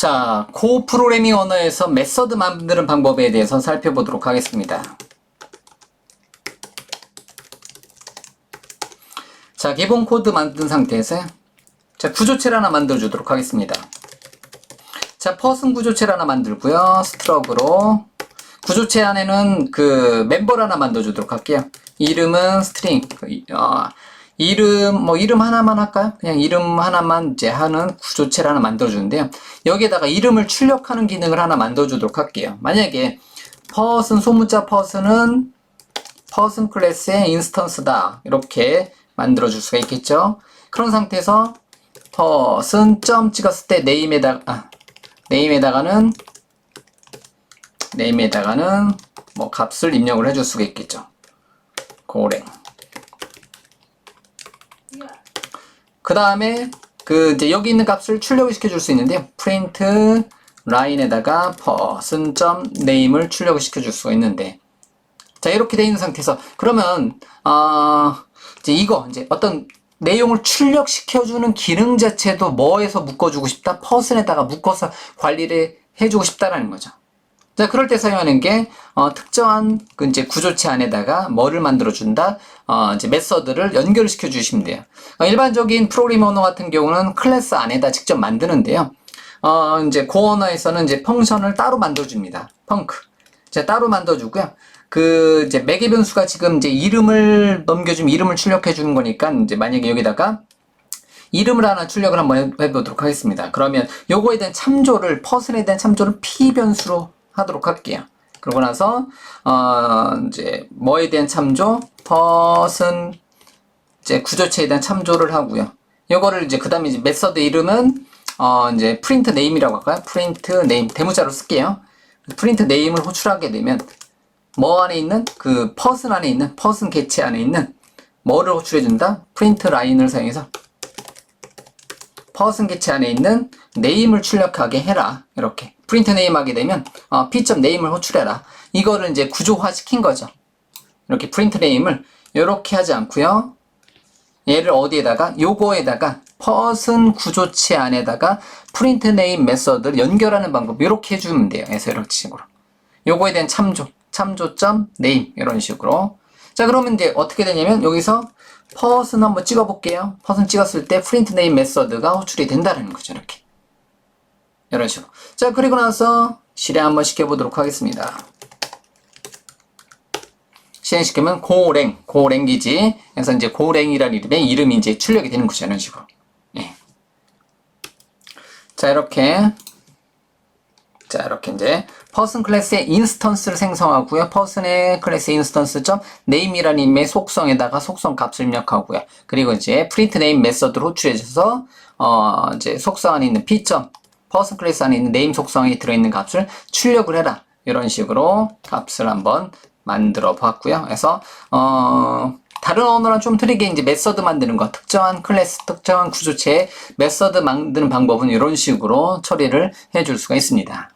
자, 고 프로그래밍 언어에서 메서드 만드는 방법에 대해서 살펴보도록 하겠습니다. 자, 기본 코드 만든 상태에서 자, 구조체를 하나 만들어 주도록 하겠습니다. 자, 퍼슨 구조체를 하나 만들고요. 스트럭으로 구조체 안에는 그 멤버를 하나 만들어 주도록 할게요. 이름은 스트링. 어, 이름 뭐 이름 하나만 할까요? 그냥 이름 하나만 이제 하는 구조체를 하나 만들어 주는데요. 여기에다가 이름을 출력하는 기능을 하나 만들어 주도록 할게요. 만약에 퍼슨 소문자 퍼슨은 퍼슨 클래스의 인스턴스다. 이렇게 만들어 줄 수가 있겠죠. 그런 상태에서 퍼슨 점 찍었을 때 네임에다가 아, 네임에다가는 네임에다가는 뭐 값을 입력을 해줄 수가 있겠죠. 고랭. 그 다음에 그 이제 여기 있는 값을 출력을 시켜줄 수 있는데요. print 라인에다가 person 점 name을 출력을 시켜줄 수가 있는데 자 이렇게 돼 있는 상태에서 그러면 아 이제 이거 이제 어떤 내용을 출력시켜주는 기능 자체도 뭐에서 묶어주고 싶다? person에다가 묶어서 관리를 해주고 싶다라는 거죠. 자, 그럴 때 사용하는 게, 어, 특정한, 그, 이제 구조체 안에다가 뭐를 만들어준다? 어, 이제 메서드를 연결을 시켜 주시면 돼요. 어, 일반적인 프로그래밍 언어 같은 경우는 클래스 안에다 직접 만드는데요. 어, 이제 고 언어에서는 이제 펑션을 따로 만들어줍니다. 펑크. 자, 따로 만들어주고요. 그, 이제 매개 변수가 지금 이제 이름을 넘겨주면 이름을 출력해 주는 거니까, 이제 만약에 여기다가 이름을 하나 출력을 한번 해- 해보도록 하겠습니다. 그러면 요거에 대한 참조를, 퍼슨에 대한 참조를 p 변수로 하도록 할게요. 그러고 나서, 어, 이제 뭐에 대한 참조? 퍼슨, 이제 구조체에 대한 참조를 하고요. 요거를 이제 그 다음에 이제 메서드 이름은, 어, 이제 프린트 네임이라고 할까요? 프린트 네임, 대문자로 쓸게요. 프린트 네임을 호출하게 되면, 뭐 안에 있는 그 퍼슨 안에 있는 퍼슨 개체 안에 있는 뭐를 호출해 준다? 프린트 라인을 사용해서 퍼슨 개체 안에 있는 네임을 출력하게 해라. 이렇게 프린트 네임 하게 되면 어, p 네임을 호출해라. 이거를 이제 구조화 시킨 거죠. 이렇게 프린트 네임을 이렇게 하지 않고요. 얘를 어디에다가 요거에다가 퍼슨 구조체 안에다가 프린트 네임 메서드를 연결하는 방법 이렇게 해주면 돼요. 그래서 이런 식으로. 요거에 대한 참조, 참조점 네임 이런 식으로. 자 그러면 이제 어떻게 되냐면 여기서 퍼슨 한번 찍어볼게요. 퍼슨 찍었을 때 프린트 네임 메서드가 호출이 된다는 거죠. 이렇게 이런 식으로. 자 그리고 나서 실행 한번 시켜보도록 하겠습니다. 실행시키면 고랭, 고랭기지. 그래서 이제 고랭이라는 이름의 이름이 이제 출력이 되는 거죠. 이런 식으로. 예. 자 이렇게 자, 이렇게 이제 person 클래스의 인스턴스를 생성하고요. person의 클래스 인스턴스 점 name이라는 이름의 속성에다가 속성 값을 입력하고요. 그리고 이제 print name 메서드를 호출해줘서 어, 이제 속성 안에 있는 p 점 person 클래스 안에 있는 name 속성에 들어있는 값을 출력을 해라. 이런 식으로 값을 한번 만들어 봤고요. 그래서 어, 다른 언어랑 좀 틀리게 이제 메서드 만드는 거, 특정한 클래스, 특정한 구조체의 메서드 만드는 방법은 이런 식으로 처리를 해줄 수가 있습니다.